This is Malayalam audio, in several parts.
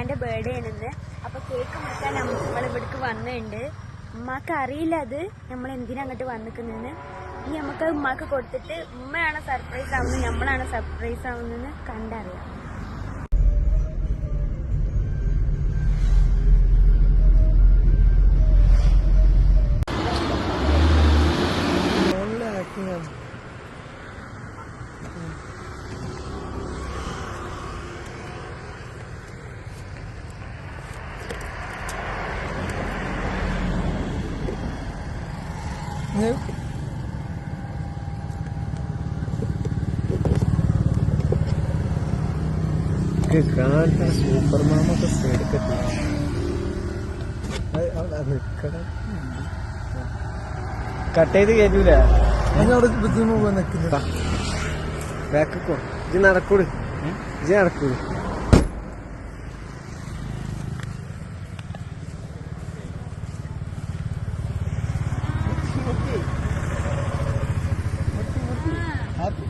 ഉമ്മാന്റെ ബർത്ത്ഡേ ആണെന്ന്. അപ്പൊ കേക്ക് മുറിക്കാൻ നമ്മൾ ഇവിടേക്ക് വന്നിട്ടുണ്ട് ഉമ്മാക്ക് അറിയില്ല അത്. നമ്മൾ എന്തിനാ അങ്ങോട്ട് വന്നിക്കുന്നതെന്ന് ഇനി നമുക്ക് ഉമ്മാക്ക് കൊടുത്തിട്ട് ഉമ്മയാണ് സർപ്രൈസ് ആവുന്നത് നമ്മളാണ് സർപ്രൈസ് ആവുന്നതെന്ന് കണ്ടറിയാം. കാണാൻ സൂപ്പർ മാമൊക്കെ എടുക്കട്ടെ കട്ട് ചെയ്ത് കയറ്റൂല ബാക്കോ ഇത് നടക്കൂട്. ഇത് നടക്കൂട്.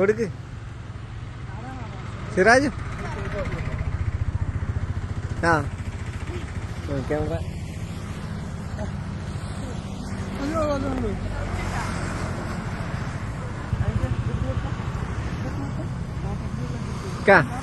കൊടുക്ക് സിറാജ് ആ ക്യാമറ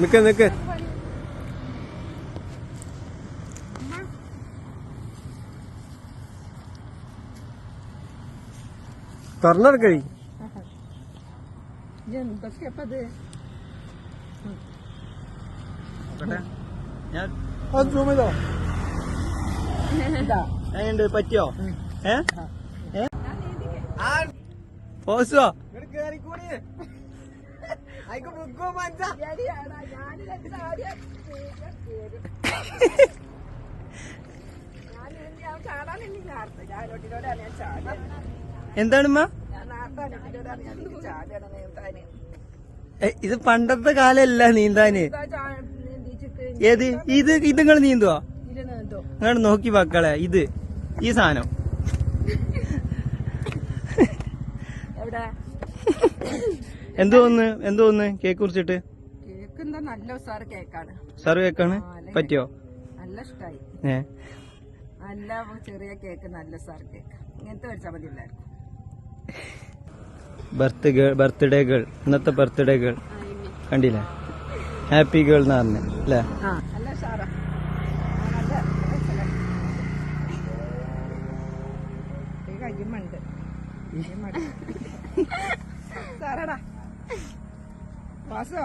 നിക്ക് നിക്ക് തുറന്നെടുക്കഴി എന്തൊക്കെയപ്പത് ഞാൻ അത് സൂം ചെയ്തോ? എങ്ങനെയുണ്ട്? പറ്റിയോ? ഏ? പോസോ എന്താണമ്മ? ഇത് പണ്ടത്തെ കാലല്ല നീന്താന്. ഏത്? ഇത് ഇത് നിങ്ങൾ നീന്തുവാ? നിങ്ങൾ നോക്കി മക്കളെ ഇത് ഈ സാധനം. എന്തോന്ന് എന്തോന്ന് കേക്ക് കുറിച്ചിട്ട്. നല്ല കേക്കാണ്. സാറ് കേക്കാണ്? പറ്റിയോ? നല്ല ഇഷ്ടായി. ഏ. നല്ല ചെറിയ കേക്ക് നല്ല സാർ കേക്ക്. ഇങ്ങനത്തെ വെച്ചാൽ മതി എല്ലാവർക്കും ബർത്ത് ഗേൾ ബർത്ത്ഡേ ഗേൾ. ഇന്നത്തെ ബർത്ത്ഡേ ഗേൾ. കണ്ടില്ലേ? ഹാപ്പി ഗേൾ എന്ന് പറഞ്ഞു അല്ലേ? സാറടാ വാസോ